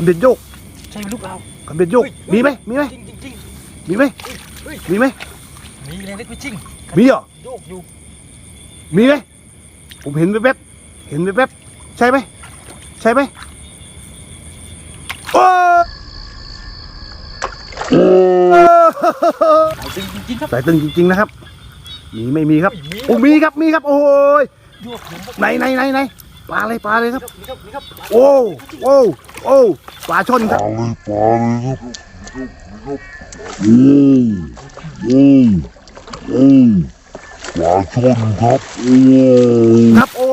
คันเบ็ดโยกใช่ไหมลูกเราคันเบ็ดโยกมีไหมมีไหมจริงจริงจริงมีไหมเฮ้ยมีไหมมีเลยเล็กไปจริงมีเหรอโยกอยู่มีไหมผมเห็นแวบๆเห็นแวบๆใช่ไหมใช่ไหมโอ้เอาจริงจริงๆครับสายตึงจริงๆนะครับมีไม่มีครับมีโอ้มีครับมีครับโอ้ยโยกอยู่ครับไหนไหนไหนไหน ปลาเลยปลาเลยครับนี่ครับนี่ครับ โอ้โอ้โอ้ปลาช่อนครับ Fala, fala, Ô, ô, ô, ปลาชนครับโอ้ครับโอ้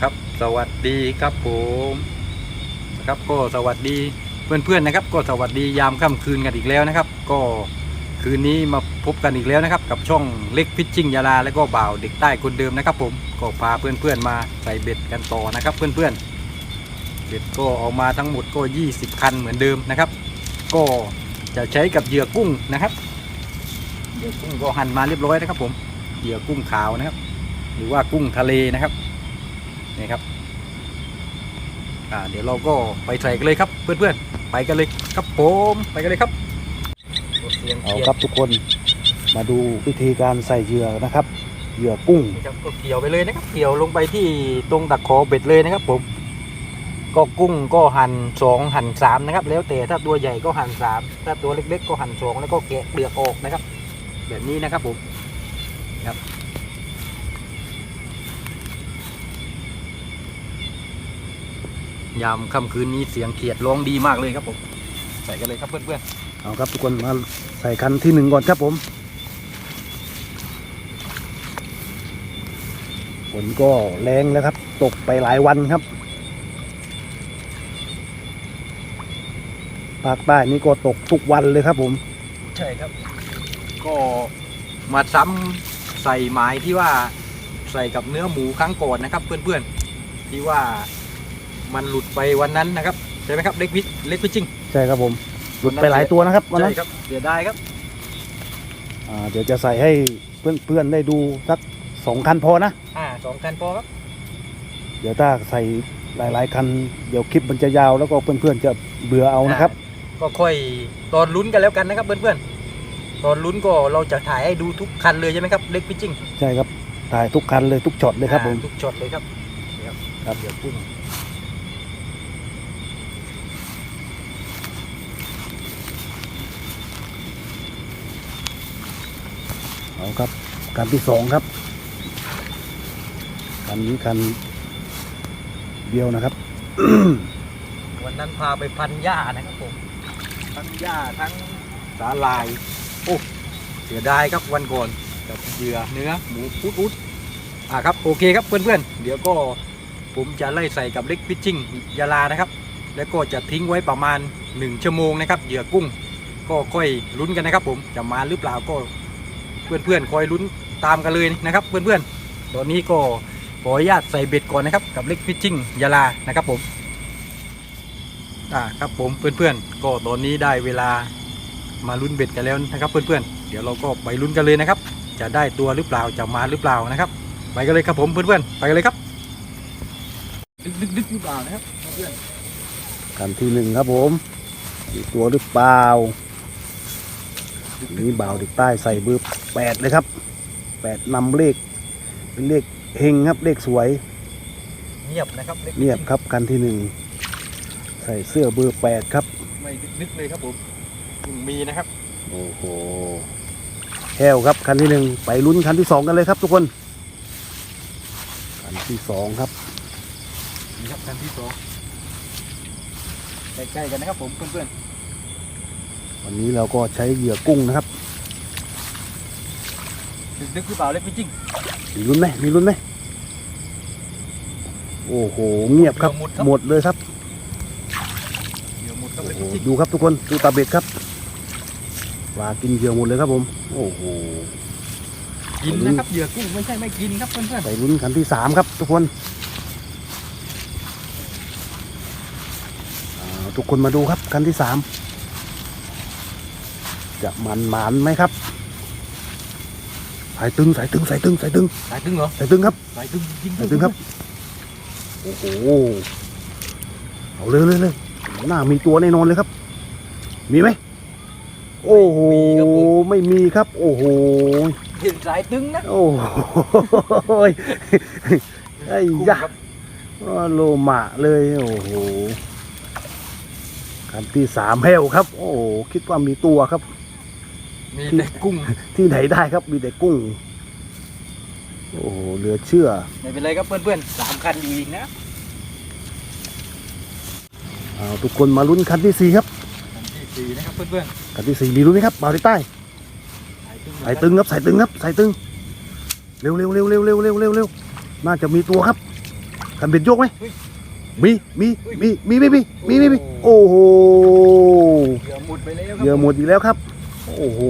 ครับสวัสดีครับผมครับก็สวัสดี เพื่อนๆนะครับ ก็สวัสดียามค่ำคืนกันอีกแล้วนะครับ ก็คืนนี้มาพบกันอีกแล้วนะครับ กับช่องเล็กพิชชิ่งยาลาและก็บ่าวเด็กใต้คนเดิมนะครับ ผมก็พาเพื่อนๆมาใส่เบ็ดกันต่อนะครับ เพื่อนๆเบ็ดก็ออกมาทั้งหมดก็ 20 คันเหมือนเดิมนะครับ ก็จะใช้กับเหยื่อกุ้งนะครับเหยื่อกุ้งก็หั่นมาเรียบร้อยนะครับ ผมเหยื่อกุ้งขาวนะครับ หรือว่ากุ้งทะเลนะครับนี่ครับ อ่าเดี๋ยวเราก็ไปใส่กันเลยครับเพื่อนๆ ไปกันเลยครับผมไปกันเลยครับเสียงเอาเขียนครับทุกคนมาดูวิธีการใส่เหยื่อนะครับ เหยื่อกุ้งนี่ครับก็เกี่ยวไปเลยนะครับ เกี่ยวลงไปที่ตรงตะขอเบ็ดเลยนะครับ ผม ก็กุ้งก็หั่นสองหั่นสามนะครับ แล้วแต่ถ้าตัวใหญ่ก็หั่นสามถ้าตัวเล็ก ๆ ก็หั่นสองแล้วก็แกะเปลือกออกนะครับ แบบนี้นะครับผมครับ ยามค่ำคืนนี้เสียงเขียดร้องดีมากเลยครับผม ใส่กันเลยครับเพื่อนเอาครับทุกคนมาใส่คันที่หนึ่งก่อนครับผมฝนก็แรงแล้วครับ ตกไปหลายวันครับภาคใต้นี่ก็ตกทุกวันเลยครับผมๆใช่ครับ ก็มาซ้ำใส่หมายที่ว่าใส่กับเนื้อหมูครั้งก่อนนะครับ เพื่อนๆที่ว่า มันหลุดไปวันนั้นนะครับใช่ไหมครับเล็กวิเล็กวิจิงใช่ครับผมหลุดไปหลายตัวนะครับวันใช่นั้นครับเสียดายครับอ่าเดี๋ยวจะใส่ให้เพื่อนๆได้ดูสักสองคันพอนะอ่าสองคันพอครับเดี๋ยวถ้าใส่หลาย ๆ คันเดี๋ยวคลิปมันจะยาวแล้วก็เพื่อนๆจะเบื่อเอานะครับ ก็ค่อยตอนลุ้นกันแล้วกันนะครับเพื่อนๆตอนลุ้นก็เราจะถ่ายให้ดูทุกคันเลยใช่ไหมครับเล็กวิจิงใช่ครับถ่ายทุกคันเลยทุกช็อตเลยครับผมทุกช็อตเลยครับนี่ครับครับเดี๋ยวกุ้ง เอาครับคันที่สองครับคันนี้คันเดียวนะครับ วันนั้นพาไปพันหญ้านะครับผม พันหญ้าทั้งสาลาย โอ้เสียดายครับวันก่อนกับเหยื่อเนื้อหมูอุดอุดอ่าครับโอเคครับเพื่อนๆ เดี๋ยวก็ผมจะไล่ใส่กับเล็กพิชชิ่งยาลานะครับ แล้วก็จะทิ้งไว้ประมาณ 1 ชั่วโมงนะครับเหยื่อกุ้ง ก็ค่อยลุ้นกันนะครับผมจะมาหรือเปล่าก็ เพื่อนๆคอยลุ้นตามกันเลยนะครับเพื่อนๆตอนนี้ก็ขออนุญาตใส่เบ็ดก่อนนะครับกับเล็กพิชชิ่งยาลานะครับผมอ่าครับผมเพื่อนๆ ก็ตอนนี้ได้เวลามาลุ้นเบ็ดกันแล้วนะครับเพื่อนๆ เดี๋ยวเราก็ไปลุ้นกันเลยนะครับ จะได้ตัวหรือเปล่าจะมาหรือเปล่านะครับ ไปกันเลยครับผมเพื่อนๆไปกันเลยครับดึกๆหรือเปล่านะครับเพื่อนคันที่หนึ่งครับผมตัวหรือเปล่า นี่บ่าวเด็กใต้ใส่เบอร์แปดเลยครับแปดนำเลข เป็นเลขเฮงครับ เลขสวย เงียบนะครับล็กเงียบครับคันที่หนึ่งใส่เสื้อเบอร์แปดครับ ไม่ดึกๆเลยครับผมยังมีนะครับ โอ้โหแห้วครับคันที่หนึ่งไปลุ้นคันที่สองกันเลยครับทุกคน คันที่สองครับนี่ครับคันที่สองใกล้ๆกันนะครับผมเพื่อน วันนี้เราก็ใช้เหยื่อกุ้งนะครับๆดึกๆหรือเปล่าเล็กจริงมีลุ้นไหมมีลุ้นไหมโอ้โหเงียบครับหมดเลยครับเดี๋ยวหมดครับโอ้เล็กโหจริงดูครับทุกคนดูตาเบ็ดครับปลากินเหยื่อหมดเลยครับผม โอ้โห กินนะครับเหยื่อกุ้งไม่ใช่ไม่กินครับเพื่อนไปลุ้นคันที่สามครับทุกคนอ่าทุกคนมาดูครับคันที่สาม จะมันหมานไหมครับพสายตึงสายตึงสายตึงสายตึงสายตึงเหรอสายตึงครับสายตึงจริงสายตึงครับโอ้โหเอาเลยเลยเลยน่ามีตัวแน่นอนเลยครับ มีไหมโอ้โหไม่มีครับ โอ้โหเห็นสายตึงนะโอ้โหไอ้กุ้งยะครับอ้อโลมาเลยโอ้โหคันที่สามแห้วครับ โอ้โหคิดว่ามีตัวครับ มีแต่กุ้ง ที่ไหนได้ครับมีแต่กุ้ง โอ้โหเหลือเชื่อ ไม่เป็นไรครับเพื่อนๆสามคันอยู่อีกนะเอาทุกคนมาลุ้นคันที่สี่ครับคันที่สี่นะครับเพื่อนคันที่สี่มีลุ้นไหมครับบาวที่ใต้ๆสายตึงสายตึงครับสายตึงครับสายตึงเร็วเร็วเร็วเร็วเร็วเร็วเร็วเร็วน่าจะมีตัวครับคันเบ็ดโยกไหมมีมีมีมีมีมีมีมีมีโอ้โหเหยื่อหมุดไปแล้วครัเหยื่อหมดอีกแล้วครับ โอ้โห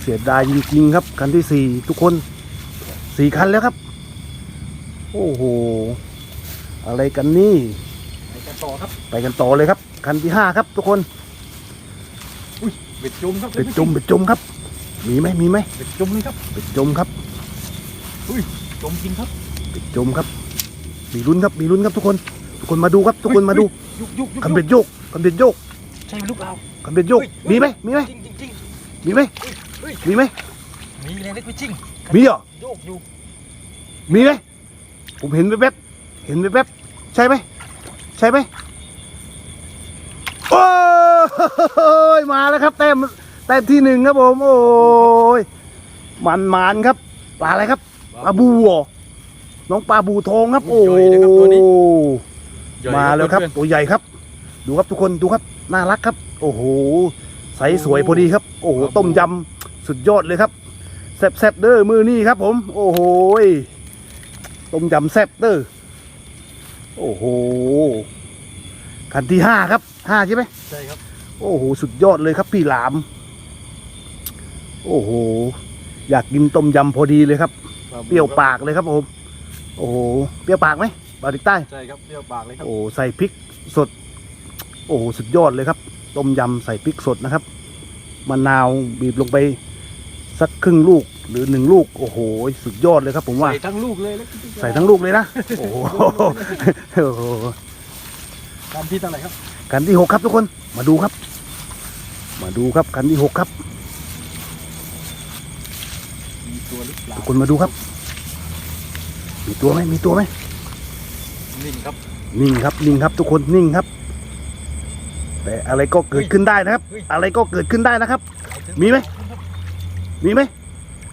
เสียดายจริงๆครับ คันที่สี่ทุกคนสี่คันแล้วครับ โอ้โห อะไรกันนี่ ไปกันต่อครับ ไปกันต่อเลยครับ คันที่ห้าครับ ทุกคนเบ็ดจุ่มครับเป็ดจมเป็ดจมครับ มีไหมมีไหมเบ็ดจุ่มเลยครับเป็ดจมครับจมจริงครับเป็ดจมครับ มีลุ้นครับมีลุ้นครับทุกคน ทุกคนมาดูครับ ทุกคนมาดูยุกยุกยุกคันเบ็ดโยกคันเบ็ดโยก ใช่ลูกเรา คันเบ็ดโยก มีไหมมีไหมจริงจริงจริงมีไหมเฮ้ยมีไหมมีเลยเล็กไปจริงมีเหรอโยกอยู่มีไหมผมเห็นแวบๆเห็นแวบๆใช่ไหมใช่ไหมโอ้ยมาแล้วครับแต้มแต้มที่หนึ่งครับผมโอ้ยมันมานๆครับปลาอะไรครับปลาบูเหรอน้องปลาบูทองครับ โอ้ใหญ่นะครับตัวนี้ใหญ่มาแล้วครับเพื่อนตัวใหญ่ครับ ดูครับทุกคนดูครับ น่ารักครับ โอ้โหใสสวยพอดีครับ โอ้โหต้มยำสุดยอดเลยครับแซ่บๆเด้อมือนี่ครับ ผม โอ้โหต้มยำแซ่บเด้อโอ้โหคันที่ห้าครับห้าใช่ไหมใช่ครับ โอ้โหสุดยอดเลยครับ พี่หลาม โอ้โห อยากกินต้มยำพอดีเลยครับ เปรี้ยวปากเลยครับผม โอ้โหเปรี้ยวปากไหมบาติกใต้ใช่ครับเปรี้ยวปากเลยครับโอ้ใส่พริกสด โอ้สุดยอดเลยครับ ต้มยำใส่พริกสดนะครับมะนาวบีบลงไปสักครึ่งลูกหรือหนึ่งลูก โอ้โห สุดยอดเลยครับ ผมว่า ใส่ทั้งลูกเลยแล้วใส่ทั้งลูกเลยนะ โอ้โหโอ้โหคันที่เท่าไหร่ครับคันที่หกครับทุกคน มาดูครับ มาดูครับคันที่หกครับ มีตัวหรือเปล่าทุกคนมาดูครับ มีตัวไหมมีตัวไหมนิ่งครับ นิ่งครับนิ่งครับ ทุกคนนิ่งครับ แต่อะไรก็เกิดขึ้นได้นะครับเฮ้ยอะไรก็เกิดขึ้นได้นะครับ มีไหมมีไหม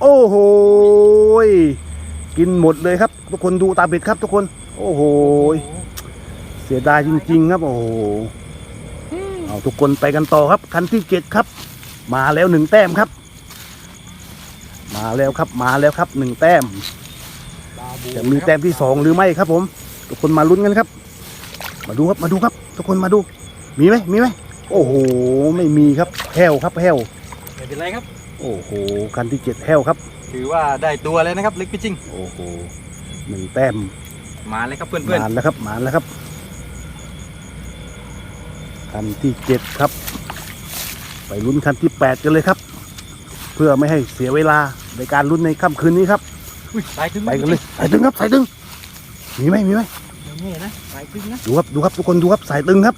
โอ้โหยกินหมดเลยครับ ทุกคนดูตาเบ็ดครับ ทุกคน โอ้โหยเสียดายจริง ๆ ครับ โอ้โหเอาทุกคนไปกันต่อครับ คันที่เจ็ดครับ มาแล้วหนึ่งแต้มครับ มาแล้วครับ มาแล้วครับหนึ่งแต้มปลาบูจะมีแต้มที่สองหรือไม่ครับ ผม ทุกคนมาลุ้นกันครับ มาดูครับมาดูครับ ทุกคนมาดู มีไหมมีไหมโอ้โห ไม่มีครับแห้วครับแห้วไม่เป็นไรครับ โอ้โหคันที่เจ็ดแห้วครับ ถือว่าได้ตัวเลยนะครับเล็กไปจริงโอ้โหหนึ่งแต้มมาเลยครับเพื่อนมานแล้วครับมานแล้วครับคันที่เจ็ดครับ ไปลุ้นคันที่แปดกันเลยครับ เพื่อไม่ให้เสียเวลาในการลุ้นในค่ำคืนนี้ครับๆอุ้ยสายตึงไปกันเลยสายตึงครับสายตึงมีไหมมีไหมเดี๋ยวนี่นะสายตึงนะดูครับดูครับทุกคนดูครับสายตึงครับ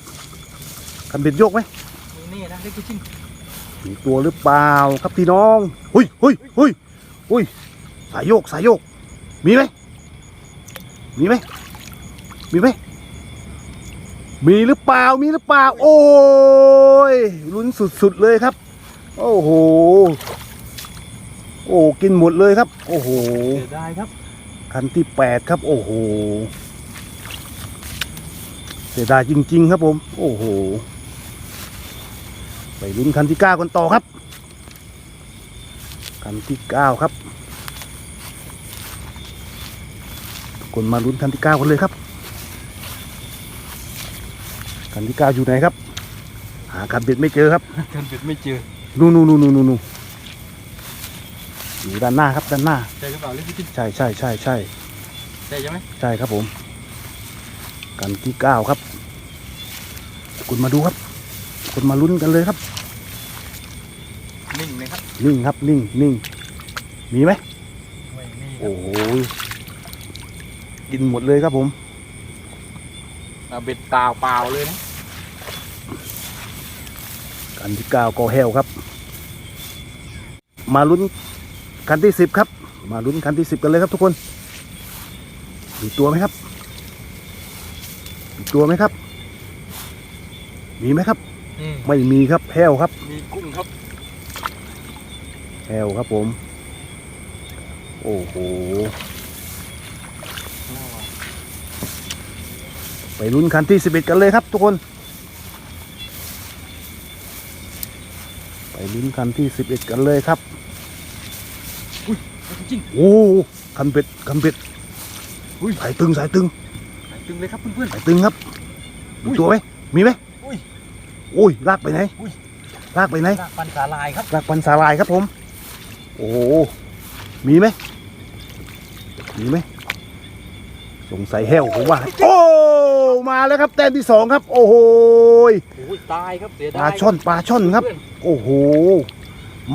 คันเบ็ดโยกไหมนี่นะเล็กไปจริงมีตัวหรือเปล่าครับพี่น้องหุยหุยหุยหุยสายโยกสายโยก มีไหมมีไหมมีไหมมีหรือเปล่ามีหรือเปล่า โอ้ยลุ้นสุดๆเลยครับ โอ้โหโอ้กินหมดเลยครับ โอ้โหเสียดายครับ คันที่แปดครับ โอ้โหเสียดายจริง ๆ ครับผม โอ้โห ไปลุ้นคันที่เก้ากันต่อครับ คันที่เก้าครับทุกคนมาลุ้นคันที่เก้ากันเลยครับคันที่เก้าอยู่ไหนครับ หาคันเบ็ดไม่เจอครับกันเป็ดไม่เจอนู่นนู่นนู่นนู่นนู่นอยู่ด้านหน้าครับด้านหน้าใช่หรือเปล่าเล็กไปจริงใช่ใช่ใช่ใช่ใช่ใช่ไหมใช่ครับผม กันที่เก้าครับคุณมาดูครับ คุณมาลุ้นกันเลยครับ นิ่งเลยครับ นิ่งครับ นิ่งนิ่งมีไหมไม่มีครัโอ้บโหกินหมดเลยครับผมเอาเบ็ดเปล่าเปล่าๆเลยนะคันที่เก้าก็แห้วครับ มาลุ้นคันที่สิบครับ มาลุ้นคันที่สิบกันเลยครับทุกคนมีตัวไหมครับมีตัวไหมครับ มีไหมครับอืม ไม่มีครับแห้วครับ มีกุ้งครับแห้วครับผม โอ้โหไปลุ้นคันที่สิบเอ็ดกันเลยครับทุกคน ไปลุ้นคันที่สิบเอ็ดกันเลยครับจริงโอ้คันเป็ดคันเป็ดอุ้ยสายตึงสายตึงๆตึงเลยครับเพื่อนสายตึงครับอุ้มียตัวไหมมีไหม อุ้ยโอ้ยลากไปไหนอุ้ย ลากไปไหนๆลากปันสาลายครับลากปันสาลายครับผม โอ้โหมีไหมมีไหมสงสัยแห้วผมว่า โอ้มาแล้วครับแต้มที่สองครับ โอ้โหโอ้ยตายครับเสียปดายลาช่อนปลาช่อนครับเพื่โอ้โห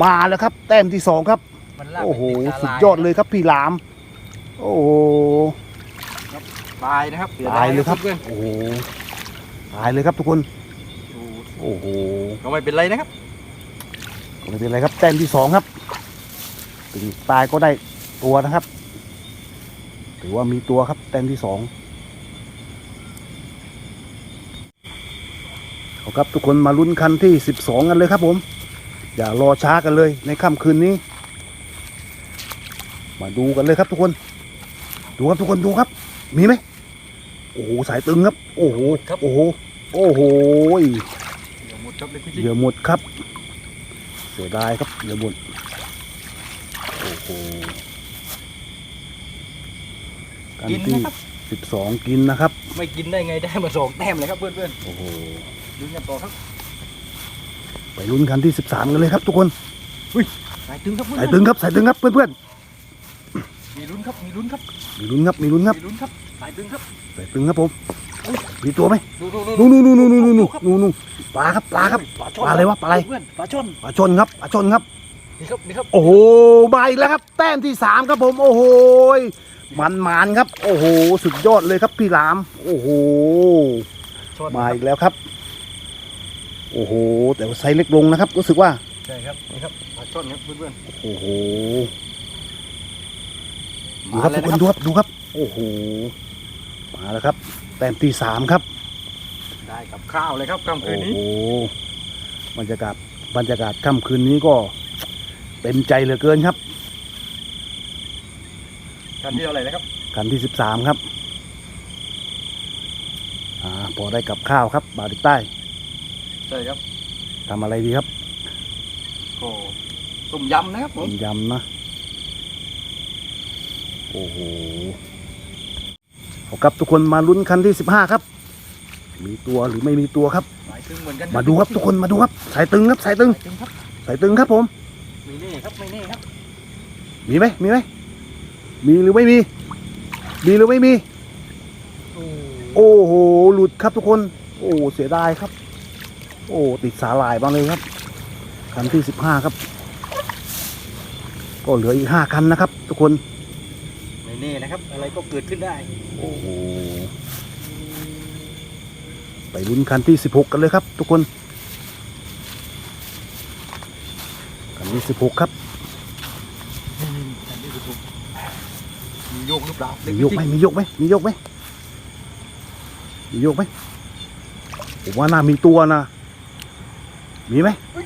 มาแล้วครับ แต้มที่สองครับมันลากโอ้โหไปติสุดสาลายอดเลยครับพี่หลาม โอ้โหตายนะครับเสียตาดายยเลยครับเพื่อนโอ้โหตายเลยครับทุกคนๆ โอ้โอ้โหก็ไม่เป็นไรนะครับไม่เป็นไรครับแต้มที่สองครับถึงตายก็ได้ตัวนะครับถือว่ามีตัวครับแต้มที่สองเอาครับทุกคนมาลุ้นคันที่สิบสองกันเลยครับผม อย่ารอช้ากันเลยในค่ำคืนนี้ มาดูกันเลยครับทุกคน ดูครับทุกคนดูครับ มีไหมโอ้โหสายตึงครับ โอ้โหครับโอ้โหโอ้โห บเลยคุณเหจิงยื่อหมดครับเสียดายครับเหยื่อหมดโอ้โหกันกินที่นะครับ สิบสองกินนะครับ ไม่กินได้ไงได้มาสองแต้มเลยครับเพื่อนโอ้โหๆดูกันต่อครับไปลุ้นคันที่สิบสามกันเลยครับทุกคนสายตึงครับเพื่อนสายตึงครับสายตึงครับเพื่อนมีลุ้นครับมีลุ้นครับๆมีลุ้นครับมีลุ้นครับมีลุ้นครับสายตึงครับสายตึงครับผม มีตัวไหมนู่นนู่นนู่นนู่นนู่นนู่นปลาครับปลาครับปลาอะไรวะปลาอะไรปลาชนปลาชนครับปลาชนครับนี่ครับนี่ครับโอ้โหมาอีกแล้วครับ แต้มที่สามครับผมโอ้โหมันมันครับ โอ้โห สุดยอดเลยครับพี่ลาม โอ้โหมาอีกแล้วครับ โอ้โห แต่ว่าไซส์เล็กลงนะครับ รู้สึกว่าใช่ครับนี่ครับปลาช่อนครับเพื่อนๆโอ้โหดูครับทุกคนดูครับดูครับ โอ้โหมาแล้วครับ แต้มที่สามครับ ได้กับข้าวเลยครับค่ำคืโอ้นนี้ โหบรรยากาศบรรยากาศค่ำคืนนี้ก็เต็มใจเหลือเกินครับ กันที่เท่าไหร่นะครับกันที่สิบสามครับอ่าพอได้กับข้าวครับบาติกใต้ใช่ครับทำอะไรดีครับก็ต้มยำนะครับผต้มมยำนะ โอ้โห เอาครับทุกคนมาลุ้นคันที่สิบห้าครับ มีตัวหรือไม่มีตัวครับ สายตึงเหมือนกันมาดูครับทุกคนมาดูครับ สายตึงครับสายตึง สายตึงครับสายตึงครับผม ไม่แน่ครับไม่แน่ครับมีไหมมีไหมมีหรือไม่มี มีหรือไม่มี โอ้โอ้โหหลุดครับทุกคน โอ้เสียดายครับ โอ้ติดสาหร่ายบ้างเลยครับ คันที่สิบห้าครับ ก็เหลืออีกห้าคันนะครับ ทุกคนไม่ แน่นะครับ อะไรก็เกิดขึ้นได้ โอ้โหไปลุ้นคันที่สิบหกกันเลยครับ ทุกคน คันที่สิบหกครับอันนี้คือผมมีโยกหรือเปล่ามีโยกไหมมีโยกไหมมีโยกไหมมีโยกไหมผมว่าน่ามีตัวนะ มีไหมไม่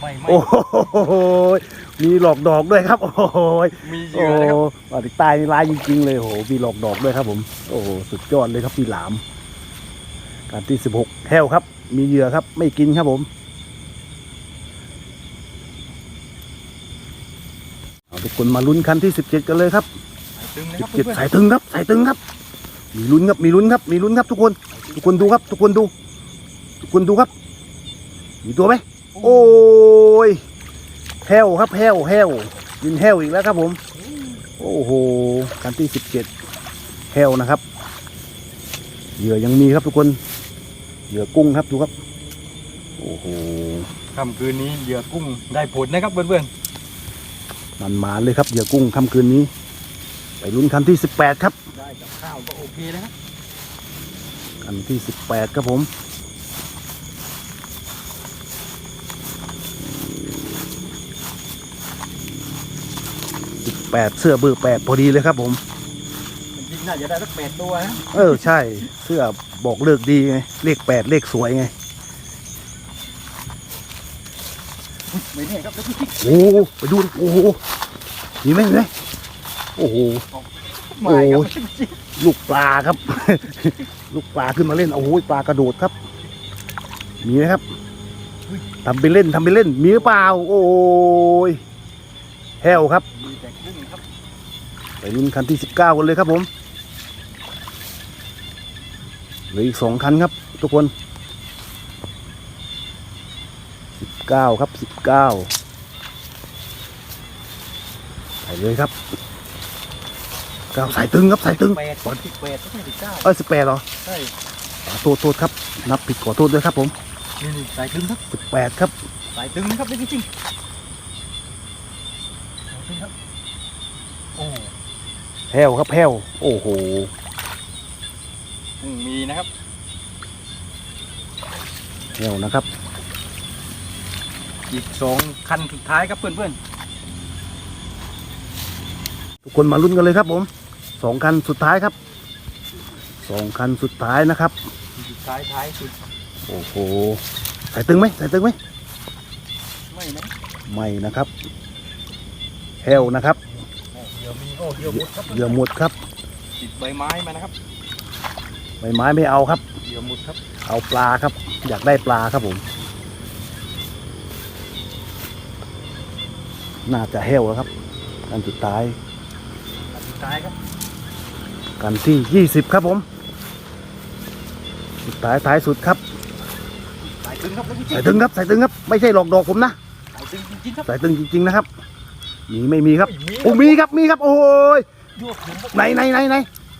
ไม่ไม่โอ้โห มีหลอกดอกด้วยครับ โอ้โหมีเหโอ้ยื่อนะครับปาติกใต้นี่ร้ายจริงๆเลยโอ้โหมีหลอกดอกด้วยครับผม โอ้โหสุดยอดเลยครับพี่หลามการที่สิบหกแห้วครับ มีเหยื่อครับ ไม่กินครับผมเอาทุกคนมาลุ้นคันที่สิบเจ็ดกันเลยครับสายตึงนะคสิรับบเจ็ดเพื่อนสายตึงครับสายตึงครับ มีลุ้นครับมีลุ้นครับ มีลุ้นครับทุกคน ทุกคนดูครับ ทุกคนดู ทุกคนดูครับ มีตัวไหมๆโอ้ย แห้วครับแห้วแห้วยินแห้วอีกแล้วครับผม โอ้โหคันที่สิบเจ็ดแห้วนะครับ เหยื่อยังมีครับทุกคน เหยื่อกุ้งครับดูครับ โอ้โหค่ำคืนนี้เหยื่อกุ้งได้ผลนะครับเพื่อนมันหมานเลยครับเหยื่อกุ้งค่ำคืนนี้ ไปลุ้นคันที่18ครับ ได้กับข้าวก็โอเคนะครับคันที่18ครับผม 18เสื้อเบอร์แปดพอดีเลยครับผม จริงๆน่าจะได้สักแปดตัวนะเออใช่ เสื้อบอกเลิกดีไงเลข8เลขสวยไง ไม่แน่ครับแล้วพี่โอ้โหไปดูโอ้โหมีไหมมีไหมโอ้โห ไม่ครับโอ้ยลูกปลาครับ ลูกปลาขึ้นมาเล่นโอ้โหปลากระโดดครับ มีไหมครับทำไปเล่นทำไปเล่นมีหรือเปล่า โอ้ยแฮวครับมีแต่กุ้งครับ ไปลุ้นคันที่ 19 กันเลยครับผมเหลืออีกสองคันครับ ทุกคน 19 ครับ 19 ไปเลยครับเก้าสายตึงครับสายตึงแปดสิบแปดไม่สิบเก้าเอ้ยสิบแปดเหรอใช่ขอโทษโทษครับ นับผิดขอโทษด้วยครับผมนี่นี่สายตึงครับสิบแปดครับสายตึงนะครับนี่จริงๆสายตึงครับโอ้ แพวครับแพวโอ้โหกุ้งมีนะครับแพวนะครับ อีกสองคันสุดท้ายครับเพื่อนทุกคนมาลุ้นกันเลยครับผมสองคันสุดท้ายครับสองคันสุดท้ายนะครับๆสุดท้ายท้ายสุดโอ้โหสายตึงไหมสายตึงไหมไม่นะไม่นะครับแพวนะครับ โอ้เดี๋ยวมีโอ้เดี๋ยวหมดครับเหยื่อหมดครับ ติดใบไม้มานะครับใบไม้ไม่เอาครับเดี๋ยวหมดครับเอาปลาครับ อยากได้ปลาครับผม น่าจะแห้วแล้วครับกันสุดท้ายคันสุดท้ายครับกันที่ยี่สิบครับผม สุดท้ายท้ายสุดครับ สายตึงครับแล้วจริงสายตึงครับสายตึงครับ ไม่ใช่หลอกดอกผมนะ สายตึงจริงๆครับสายตึงจริงๆนะครับ มีไม่มีครับมีโอ้มีครับมีครับ โอ้ยยวกผมครับไหนไหนไหนไหน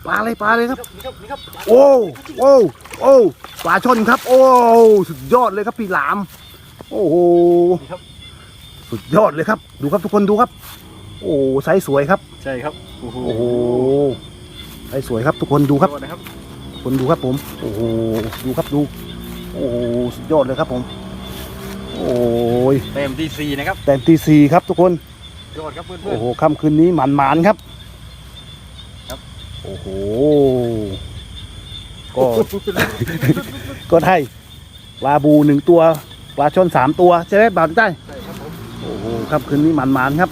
ปลาเลยปลาเลยครับนี่ครับนี่ครับ โอ้โอ้โอ้ปลาชนครับ โอ้สุดยอดเลยครับพี่หลาม โอ้โหนี่ครับสุดยอดเลยครับ ดูครับทุกคนดูครับ โอ้ไซส์สวยครับ ใช่ครับโอ้โหโอ้โหไซส์สวยครับทุกคนดูครับยอดนะครับคนดูครับผม โอ้โหดูครับดู โอ้โหสุดยอดเลยครับผม โอ้ยเต็มที่สี่นะครับแต้มที่สี่ครับทุกคน ยอดครับเพื่อนโอ้โหค่ำคืนนี้หมันหมานๆครับครับ โอ้โหก็ ก็ได้ปลาบูหนึ่งตัวปลาช่อนสามตัวใช่ไหมบางใจใช่ครับผมโอ้โหค่ำคืนนี้หมันหมานๆครับ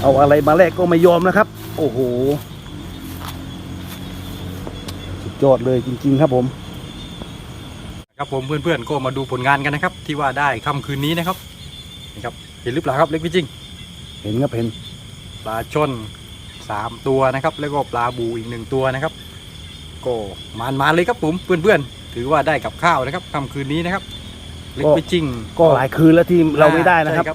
เอาอะไรมาแลกก็ไม่ยอมนะครับ โอ้โหสุดยอดเลยจริง ๆ ครับผม ครับผมเพื่อนๆก็มาดูผลงานกันนะครับ ที่ว่าได้ค่ำคืนนี้นะครับ นะครับเห็นหรือเปล่าครับเล็กพี่จริง เห็นครับเห็นปลาช่อนสามตัวนะครับ แล้วก็ปลาบูอีกหนึ่งตัวนะครับ ก็มานมาเลยครับผมเพื่อนๆ ถือว่าได้กับข้าวนะครับค่ำคืนนี้นะครับเล็กพี่จริงก็หลายคืนแล้วที่เราไม่ได้นะครับใช่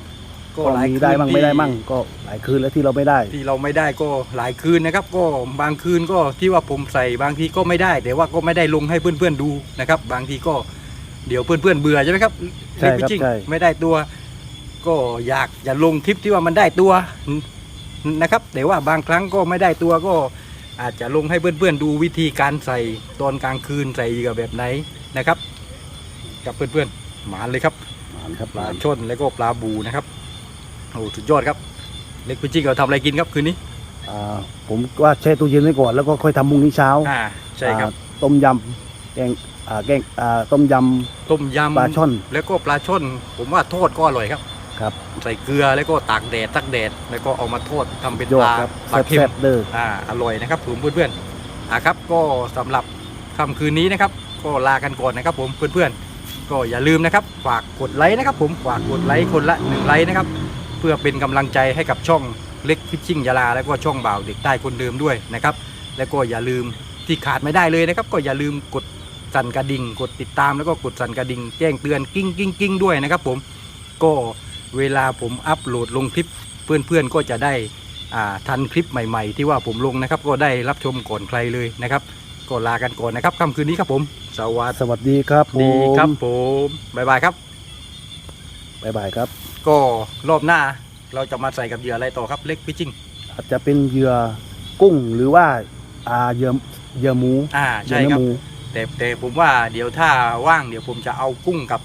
ก็ก็หลายมีคืนได้มั่งที่ไม่ได้มั่งก็หลายคืนแล้วที่เราไม่ได้ ที่เราไม่ได้ก็หลายคืนนะครับ ก็บางคืนก็ที่ว่าผมใส่บางทีก็ไม่ได้ แต่ว่าก็ไม่ได้ลงให้เพื่อนๆดูนะครับ บางทีก็เดี๋ยวเพื่อนๆเบื่อใช่ไหมครับใช่ครับเล็กพี่จงใช่ไม่ได้ตัว ก็อยากจะลงคลิปที่ว่ามันได้ตัวนะครับ แต่ว่าบางครั้งก็ไม่ได้ตัวก็อาจจะลงให้เพื่อนๆดูวิธีการใส่ตอนกลางคืนใส่เหยื่อแบบไหนนะครับ กับเพื่อนๆหมานเลยครับหมานครับปหลาลานช่อนแล้วก็ปลาบูนะครับโอ้สุดยอดครับ เล็กพี่จิงเราทำอะไรกินครับคืนนี้อ่าผมว่าแช่ตู้เย็นไว้ก่อนแล้วก็ค่อยทำพรุ่งนี้เช้าอ่าใช่ครับอ่าต้มยำแกงอ่าแกงอ่าต้มยต้มยำปลาช่อนำแล้วก็ปลาช่อน ผมว่าทอดก็อร่อยครับ ครับใส่เกลือแล้วก็ตากแดดตักแดดแล้วก็เอามาทอดทำเป็นยอปดลาครับปลาเค็แซ่มบๆเด้ออ่าอร่อยนะครับผมเพื่อนๆอ่าครับก็สำหรับค่ำคืนนี้นะครับ ก็ลากันก่อนนะครับ ผมเพื่อนๆ ก็อย่าลืมนะครับ ฝากกดไลค์นะครับ ผมฝากกดไลค์คนละหนึ่งไลค์นะครับ เพื่อเป็นกำลังใจให้กับช่องเล็กพิชชิ่งยาลา แล้วก็ช่องบ่าวเด็กใต้คนเดิมด้วยนะครับ แล้วก็อย่าลืมที่ขาดไม่ได้เลยนะครับ ก็อย่าลืมกดสั่นกระดิ่ง กดติดตามแล้วก็กดสั่นกระดิ่งแจ้งเตือนกิ้งกิ้งกิ้งด้วยนะครับ ผมก็ เวลาผมอัปโหลดลงคลิปเพื่อนๆก็จะได้อ่าทันคลิปใหม่ ๆ ที่ว่าผมลงนะครับ ก็ได้รับชมก่อนใครเลยนะครับ ก็ลากันก่อนนะครับค่ำคืนนี้ครับผม สวัสสวัสดีครับผมดีครับผมบ๊ายบายครับ บ๊ายบายครับกก็รอบหน้าเราจะมาใส่กับเหยื่ออะไรต่อครับเล็กพิจิ้งอาจจะเป็นเหยื่อกุ้งหรือว่าอ่าเหยื่อเหยื่อหมูอ่าเหยื่ใช่อเนื้คอรับหมู แต่แต่ผมว่าเดี๋ยวถ้าว่างเดี๋ยวผมจะเอากุ้งกับ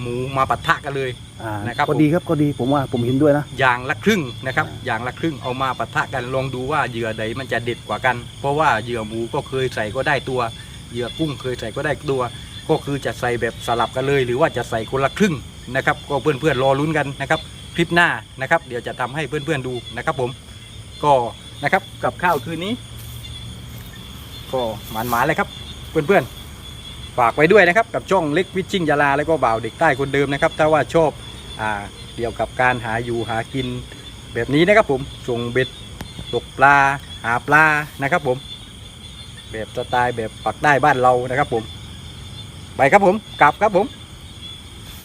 หมูมาปะทะกันเลย อ่านะครับก็ดีครับก็ดีผมว่าผมเห็นด้วยนะ อย่างละครึ่งนะครับ อย่างละครึ่งเอามาปะทะกันลองดูว่าเหยื่อใดมันจะเด็ดกว่ากัน เพราะว่าเหยื่อหมูก็เคยใส่ก็ได้ตัวเหยื่อกุ้งเคยใส่ก็ได้ตัว ก็คือจะใส่แบบสลับกันเลย หรือว่าจะใส่คนละครึ่งนะครับ ก็เพื่อนๆรอลุ้นกันนะครับ คลิปหน้านะครับ เดี๋ยวจะทำให้เพื่อนๆดูนะครับ ผม ก็นะครับกับข้าวคืนนี้ ก็หมานๆเลยครับ เพื่อนๆฝากไว้ด้วยนะครับกับช่องเล็กวิชชิ่งยาลาแล้วก็บ่าวเด็กใต้คนเดิมนะครับ ถ้าว่าชอบอ่า เกี่ยวกับการหาอยู่หากินแบบนี้นะครับผมส่งเบ็ดตกปลาหาปลานะครับผม แบบสไตล์แบบปักได้บ้านเรานะครับผม ไปครับผมกลับครับผม